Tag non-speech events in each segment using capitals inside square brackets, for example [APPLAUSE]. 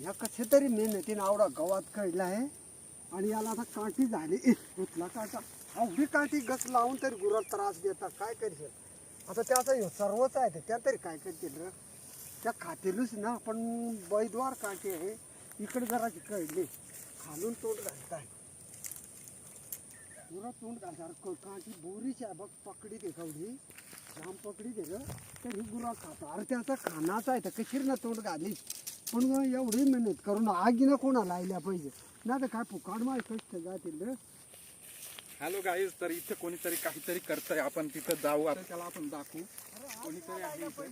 या कसे तरी मेहनतीनं आवडा गवात कळला आहे. आणि याला आता काठी झाली. इ, काटा. अवघी काठी गस लावून तरी गुरात त्रास देतात. काय करशील? आता त्याचा ह्यो सर्वच आहे ते, त्या तरी काय करतील र? त्या खातीलच ना पण बैद्वार काठी आहे. इकडे जरा कळली. खालून तोंड आहे पुरा तोंड घालणार. काठी बोरीची आहे बघ पकडी दे लांब पकडी दे ग. तर ही गुरा खातो. अरे त्याचा खानाचा आहे तर कशीर ना तोंड घाली पण एवढी मेहनत करून आगीनं कोणा लायल्या पाहिजे? नाही तर काय फुकाड माय कष्ट जातील रे हॅलो गाईज तर इथे कोणीतरी काहीतरी करतंय. आपण तिथं जाऊ. आता त्याला आपण दाखवू. कोणीतरी आहे इथे.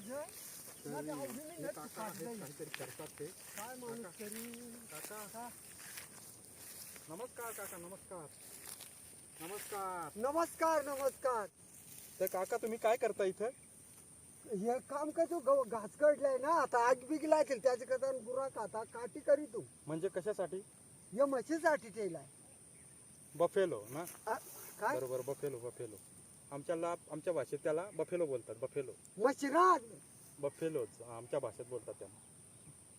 तर हे काका आहेत, काहीतरी करतात ते. काय तरी काका नमस्कार काका नमस्कार. नमस्कार. नमस्कार नमस्कार. तर काका तुम्ही काय करता इथं? हे काम का तू गव- घास काढलाय ना आता आग बिग लागेल त्याच्या करता गुरा खाता काठी करी तू. म्हणजे कशासाठी? हे म्हशीसाठी ठेवलाय बफेलो ना? आ, काय? बरोबर बफेलो बफेलो. आमच्याला आमच्या भाषेत त्याला बफेलो बोलतात बफेलो. मशिराज बफेलोच आमच्या भाषेत बोलतात त्यांना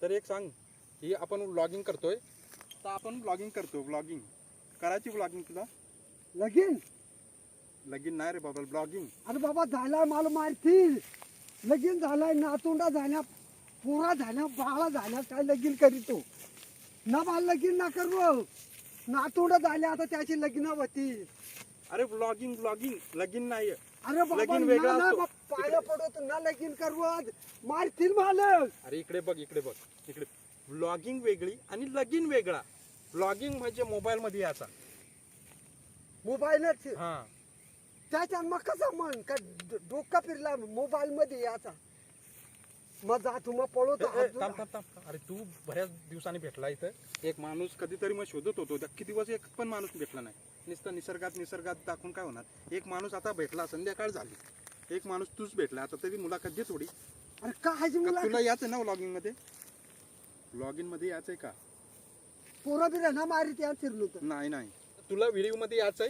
तर एक सांग ही आपण ब्लॉगिंग करतोय तर आपण ब्लॉगिंग करतो ब्लॉगिंग करायची ब्लॉगिंग तुला? लगीन? लगीन नाही रे बाबा ब्लॉगिंग अरे बाबा झालाय मला मारतील लगीन झालाय नातोंडा झाल्या पोरा झाल्या बाळा झाल्या काय लगीन करीतो ना मला लगीन ना करू. नातोंडा झाल्या आता त्याची लग्न होती अरे ब्लॉगिंग ब्लॉगिंग लगीन नाही अरे बाबा लगीन ना वेगळा ना असतो. बा- पाया पडत ना लगीन करू आज. मारतील मालक अरे इकडे बघ इकडे बघ इकडे. ब्लॉगिंग वेगळी आणि लगीन वेगळा. ब्लॉगिंग म्हणजे मोबाईल मध्ये याचा मोबाईलच. हा. त्याच्यात मग कसा म्हण का डोका फिरला मोबाईल मध्ये याचा. मग जा तू मग पळवतो ए, ए, थांब थांब थांब. अरे तू बऱ्याच दिवसांनी भेटला इथं. एक माणूस कधीतरी मग शोधत होतो. त्या किती दिवस एक पण माणूस भेटला नाही. नुसतं निसर्गात निसर्गात दाखवून काय होणार? एक माणूस आता भेटला संध्याकाळ झाली. एक माणूस तूच भेटला. आता तरी मुलाखत दे थोडी. अरे काय मुला तुला याच ना व्लॉगिंगमध्ये व्लॉगिंगमध्ये याच आहे का? पोरा बिरा ना मारी त्या फिरलो तर? नाही नाही. तुला व्हिडिओमध्ये याच आहे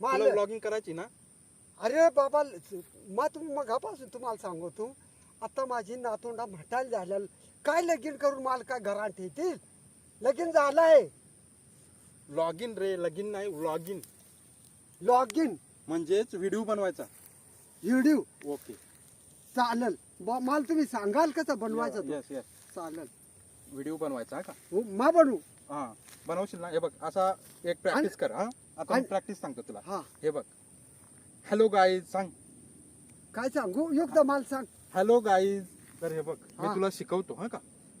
तुला व्लॉगिंग करायची ना? अरे बाबा मग तुम्ही मगापासून तुम्हाला सांगतो आता माझी नातोंडा म्हटायला झाल्या काय लगीन करून मला काय घरात ठेवतील लगीन झालंय. लॉग इन रे लगीन नाही व्लॉगिंग लॉग इन म्हणजेच व्हिडिओ बनवायचा. व्हिडिओ ओके चालेल. ब- मला तुम्ही सांगाल कसं बनवायचं तो? येस येस चालेल. व्हिडिओ बनवायचा हा का? हो, मा बनवू. हा बनवशील ना? हे बघ असा एक प्रॅक्टिस कर हा? आता आणि- प्रॅक्टिस सांगतो तुला. हा. हे बघ. हॅलो गाईज सांग. काय सांगू? एकदा मला सांग. हॅलो गाईज तर हे बघ मी हा. तुला शिकवतो हा का?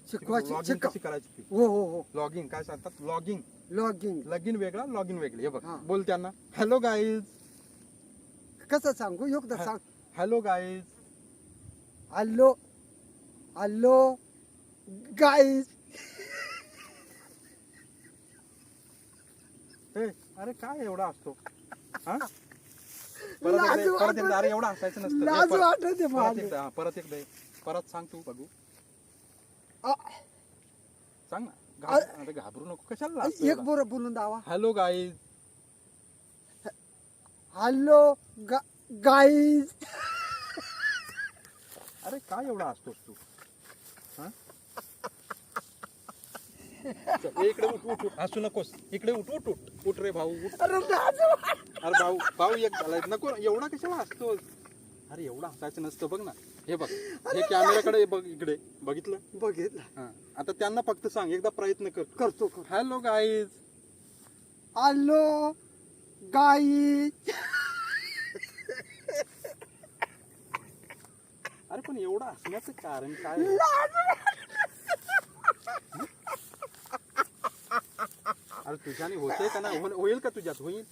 शिकवायची लॉगिंग शिकव. कशी करायची हो हो हो. लॉगिंग काय सांगतात? लॉगिंग लॉगिंग लगीन वेगळा लॉगिन वेगळी. हे बघ हा. बोल त्यांना. हॅलो गाईज कसं सांगू? एकदा हा. सांग. Hello guys hello hello guys अरे काय एवढा असतो? हा? परत एकदा परत एकदा. अरे एवढा हसायचं नसतं. लाज परत- वाटते परत. एकदा हा, परत एकदा. परत सांग तू बघू. सांग ना. अरे घाबरू नको. कशाला एक बोर बोलून दावा. हॅलो गाईज हॅलो गाईज अरे काय एवढा असतोस तू? हा? चल, इकडे उठ उठ उठ. हसू नकोस. इकडे उठ उठ उठ. उठ रे भाऊ उठ. अरे अरे भाऊ भाऊ एक झालाय नको एवढा कशाला हसतोस? अरे एवढा हसायचं नसतं बघ ना. हे बघ हे कॅमेराकडे बघ इकडे. बघितलं? बघितलं. हा. आता त्यांना फक्त सांग एकदा प्रयत्न कर. करतो करतो. हॅलो गाईज हॅलो गाईज अरे पण एवढं हसण्याचं कारण काय? अरे तुझ्याने होतंय का नाही? होईल- होईल का तुझ्यात? होईल.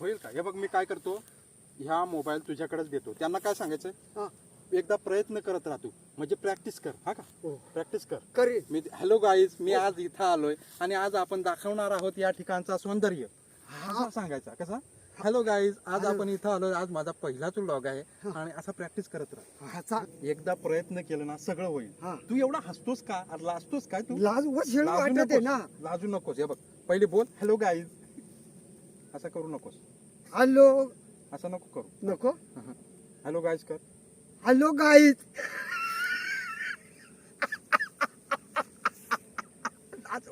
होईल का? हे बघ मी काय करतो? ह्या मोबाईल तुझ्याकडेच देतो. त्यांना काय सांगायचं हा, एकदा प्रयत्न करत राहतो. म्हणजे प्रॅक्टिस कर हा का? हो. प्रॅक्टिस कर. करीन. मी हॅलो गाईज मी आज इथं आलोय आणि आज आपण दाखवणार आहोत या ठिकाणचा सौंदर्य. हा सांगायचा. कसा? हॅलो गाईज आज आपण इथं आलोय. आज माझा पहिलाच व्लॉग आहे आणि असा प्रॅक्टिस करत राहा. हा, एकदा प्रयत्न केलं ना सगळं होईल. हा. तू एवढा हसतोस का? अरे लाजतोस काय तू? लाज वशीळ लाजू वाटत आहे नकोस. ना. लाजू नकोस. हे बघ. पहिले बोल. हॅलो गाईज असं करू नकोस. हॅलो असं नको करू. नको? हॅलो गाईज कर. हॅलो गाईज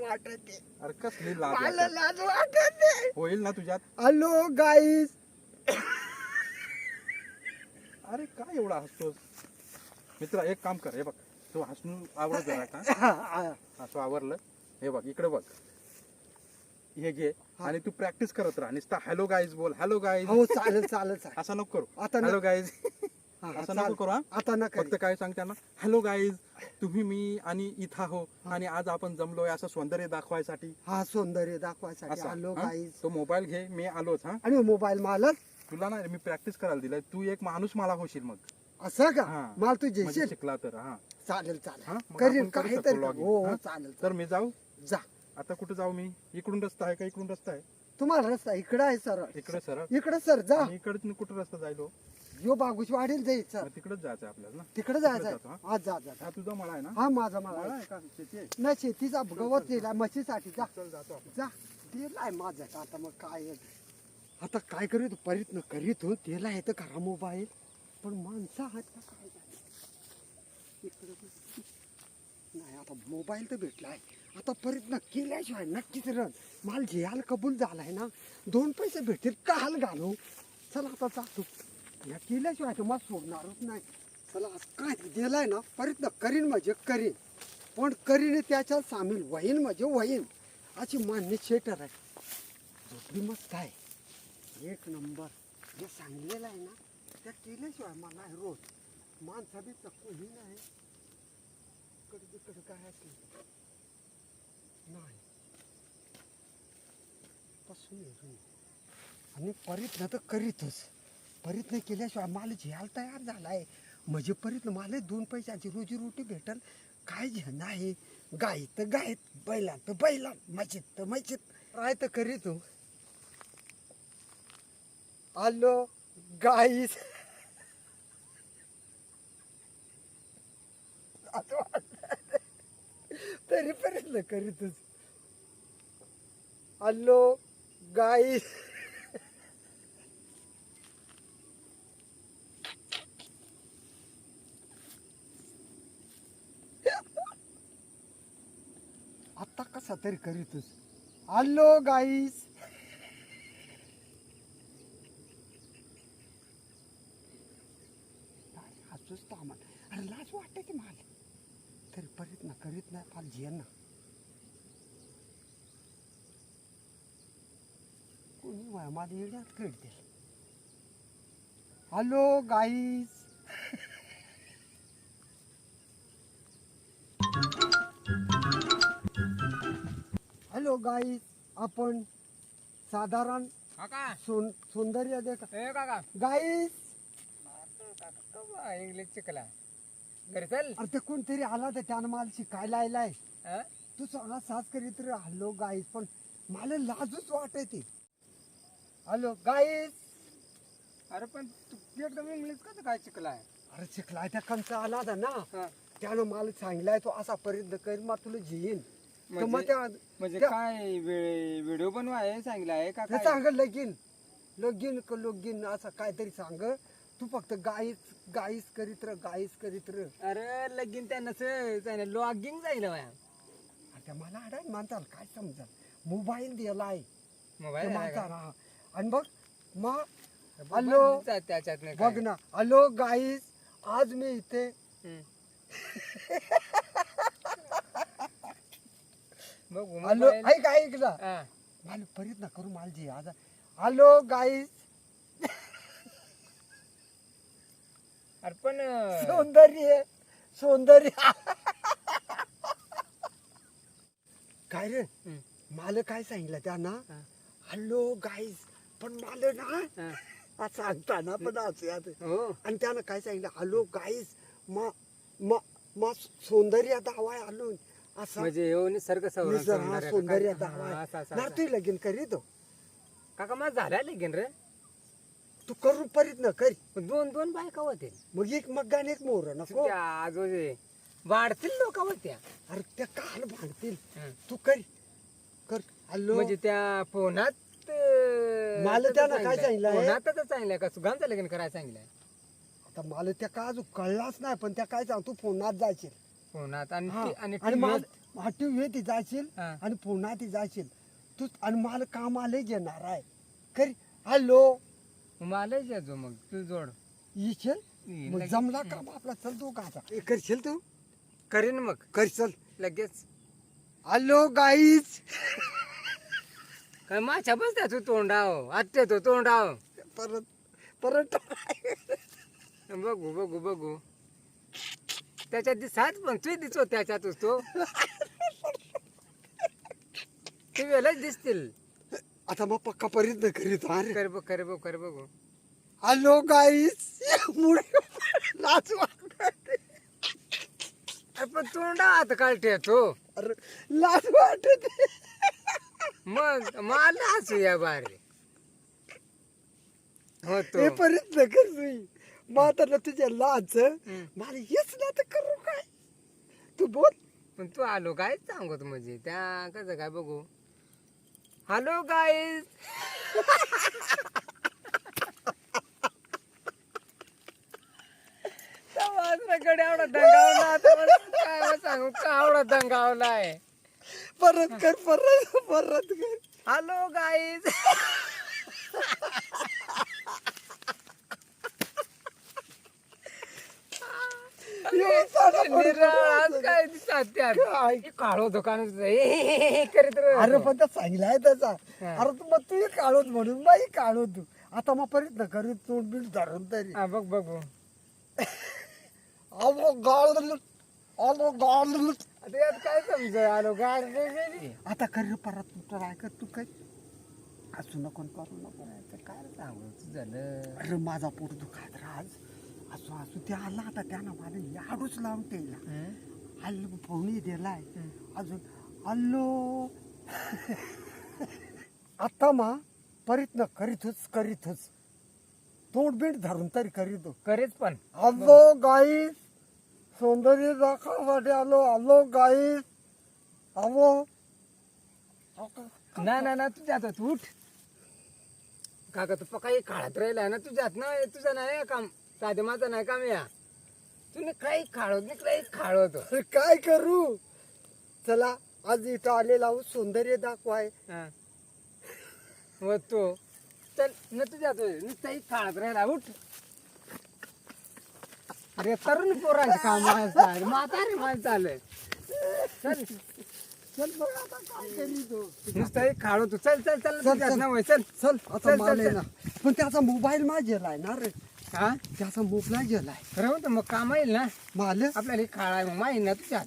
वाटते. अरे कसली लाज मला याच्यात? लाज वाटते. होईल ना तुझ्यात? हॅलो गाईस अरे काय एवढा हसतोस? मित्र एक काम कर. हे बघ. तू हसून आवडत जरा का [LAUGHS] हसू आवरलं. हे बघ इकडे बघ. हे घे. आणि तू प्रॅक्टिस करत राहा. नुसता हॅलो गाईज बोल. हॅलो गाईज हो चालेल चालेल चालेल. असं नको करू. आता न- हॅलो गाईज हा, असं चालेल. नको करू हा. आता नका फक्त काय सांग त्यांना हॅलो गाईज तुम्ही मी आणि इथं हो. आणि आज आपण जमलोय असं सौंदर्य दाखवायसाठी. हा सौंदर्य दाखवायसाठी. असं. हॅलो हा? गाईस तो मोबाईल घे मी आलोच हा. आणि मोबाईल मालक? तुला ना मी प्रॅक्टिस करायला दिलाय. तू एक माणूस मला होशील मग. असं का? हा. मला तू म्हणजे जेशील? शिकला तर हा. चालेल हा? चालेल मग करीन आपण करू शकतो काहीतरी login. हो हा? हो? चालेल. तर मी जाऊ? जा. आता कुठे जाऊ मी? इकडून रस्ता आहे का इकडून रस्ता आहे? तुम्हाला रस्ता इकडे आहे सरळ. इकडे सरळ. इकडे सर जा. आणि इकडे कुठं रस्ता जाईल हो? यो बागूच वाढेल जाईल सर मग तिकडेच जायचं आहे आपल्याला ना? तिकडे जायचं जातो, आहे. हा? जा जा जा. हा तुझा मळा आहे ना? हा माझा मळा मला आहे का? शेती आहे? नाही शेतीचा गवत दिला म्हशीसाठी. जा. चल जातो आपण. जा. दिलाय माझा का आता मग काय आहे? आता काय करीत परित न करीत हो त्याला येतं खरा मोबाईल पण माणसं आहेत का काय? झालं? इकडं बघ. नाही आता मोबाईल तर भेटलाय आता प्रयत्न केल्याशिवाय नक्कीच रन माल झेयाल कबूल झालाय ना? दोन पैसे भेटतील का हाल घालू? चला आता जातो. या केल्याशिवाय तर मला सोडणारच नाही. चला आज काय दिलाय ना प्रयत्न करीन म्हणजे करीन. पण करीन त्याच्यात सामील वहीन म्हणजे वहीन अशी मान्य शेटर आहे. झोपडी मस्त काय एक नंबर. जे सांगलेलं आहे ना त्या केल्याशिवाय मला आहे रोज. माणसा बी ही नाही. इकडे तिकडे काय असेल? नाही पासून येऊन. आणि प्रयत्न तर करीतच. प्रयत्न केल्याशिवाय माल झेल तयार झालाय. म्हणजे प्रयत्न मला दोन पैशाची रोजीरोटी भेटल. काय झे आहे गाय तर गायत बैला तर बैला म्हशीत तर म्हशीत राय तर करीत. आलो गाईस तरी प्रयत्न करीतच. हल्लो गाई. आता कसा तरी करीतच. आलो गाईस. हसूच तो आम्हाला अरे लाज वाटते की मला? तरी प्रयत्न करीत नाही फार झेल ना. कोणी मला येण्यात कळते हॅलो गाईस हॅलो गाईस आपण साधारण काका. सौं- सौंदर्य देखा ए काका. गाईस कवा इंग्लिश शिकला? घरी चल. अरे ते कोणतरी आला तर त्यानं मला शिकायला आलाय हा? तू सगळा सास करीत रे हॅलो गाईस पण मला लाजूच वाटते हॅलो गाईस अरे पण तू एकदम इंग्लिश कसं काय शिकलाय? अरे शिकलाय त्या कंचा आला होता ना. हा. त्यानं मला सांगितलाय तो असा प्रयत्न कर मग तुला तर मग म्हणजे त्या म्हणजे त्या- काय व्हिडिओ बनवाय सांगितलं आहे का काय? सांग लगीन. लगीन क लगीन असं काहीतरी सांग. तू फक्त गाईस गाईस करीत र गाईस करीत र अरे लगीन त्या नसेल लॉगिंग जाईल बाया आता मला अडाय माणसाला काय समजा मोबाईल दिलाय मोबाईल माणसाला. आणि बघ मग हॅलो. त्याच्यात बघ. ना हॅलो गाईस आज मी इथे हॅलो. [LAUGHS] ऐक ऐक ना. मला प्रयत्न करू मला जी आज हॅलो गाईस अरे पण सौंदर्य सौंदर्य. काय रे. मला काय सांगितलं त्यांना. हॅलो गाईस पण मला ना? सांगताना पण असं. हो. आणि त्यानं काय सांगितलं? हॅलो गाईस म म म सौंदर्य दावाय आलो असं. म्हणजे हा सौंदर्य असं- ना असं. तू लगीन करीत हो. काका माझं झालं लगीन रे. तू करू प्रयत्न कर. पण दोन दोन बायका होते मग एक मग गाणे एक मोर नको. आजोजे वाढतील लोक होत्या. अरे त्या काल भांडतील. हं. तू कर. कर. हॅलो. म्हणजे त्या फोनात अं, मला त्यानं काय सांगितलंय? फोनात तसं सांगितलंय का? सुगांचं लग्न करायला सांगितलंय. आता मला त्या का अजून कळलाच नाही पण त्या काय सांग तू फोनात जायचे फोनात आणि हा. ती- आणि आणि TV माल हा टीव्ही ती जाशील हा. आणि पुन्हा ती जाशील. तू आणि माल कामाला घेणार आहे. खरी हॅलो. मला येतो मग तू जोड. मग लगेच. जमला काम आपला? चल तू का आता? करशील तू? करीन मग. कर चल. लगेच. Hello guys. काय माझ्या बसत्या तू तोंडाव आत्या तो तोंडाव. परत परत. बघू बघू बघू. त्याच्यात दिसात पण तू दिसतो त्याच्यातच तो. [LAUGHS] ते वेळच दिसतील. आता मग पक्का पर्यंत करीत अरे कर बघ कर बघ कर बघू. हॅलो गाईज मुळे लाज वाटते. अरे पण तोंडा आता काल ठेवतो अरे लाज वाटते. मग मला असू या बारे होतो हे पर्यंत कर तुई म्हातारला तुझ्या लाज हम्म. मला हेच ना तर करू काय? तू बोल. पण तू आलो काय सांगत म्हणजे? त्या कसं काय बघू? हॅलो गाईज एवढा दंगावला काय सांगू? का एवढा दंगावलाय? परत कर परत परत कर. हॅलो गाईज परत काय दिसतात? हे काळो दुकान करीत. अरे पण त्या सांगितलंय त्याचा. हा. अरे तू मग तू काढूत म्हणून बाई काढू तू. आता मग पर्यंत करीत तोंड बीड धरून तरी. बघ बघू अहो गाळ अहो गाळ आता यात काय समजा? आलो गेली. आता कर परत तू ट्राय कर तू काय? असू नको न करू नको काय झालं. अरे माझा पोट दुखात राज असू असू ते आला आता त्यानं मला याडूच लावून त्याला? हल्लो फोन दिलाय. अजून हल्लो [LAUGHS] आता मा प्रयत्न करीतच करीतच. तोंड बीड धरून तरी करीतो करेच पण. हॅलो गाईस सौंदर्य दाखवासाठी आलो हॅलो गाईस. हॅलो ना ना ना तू उठ. काका तू काही काळात राहिला ना तुझ्यात ना तुझं नाही काम. साधे माझं नाही काम या तुम्ही काही खाळत नाही काही खाळवतो अरे काय करू? चला आज इथं आलेला आहोत सौंदर्य दाखवाय. हो. तो चल न तुझ्यात नुसताही खाळत राहिला उठ. अरे तरुण पोरांचे काम असतात म्हातारे माणसं आलंय. चल. चल बघ आता नुसताही खाळवतो चल चल चल चल, चल. चल चल चल, पण त्याचा मोबाईल माझ्यालाय ना रे. हा? त्याचा मोबाईल गेलाय. खरं म्हणतो मग काम येईल ना. माल आपल्याला आहे मग माहीत ना तुझ्यात.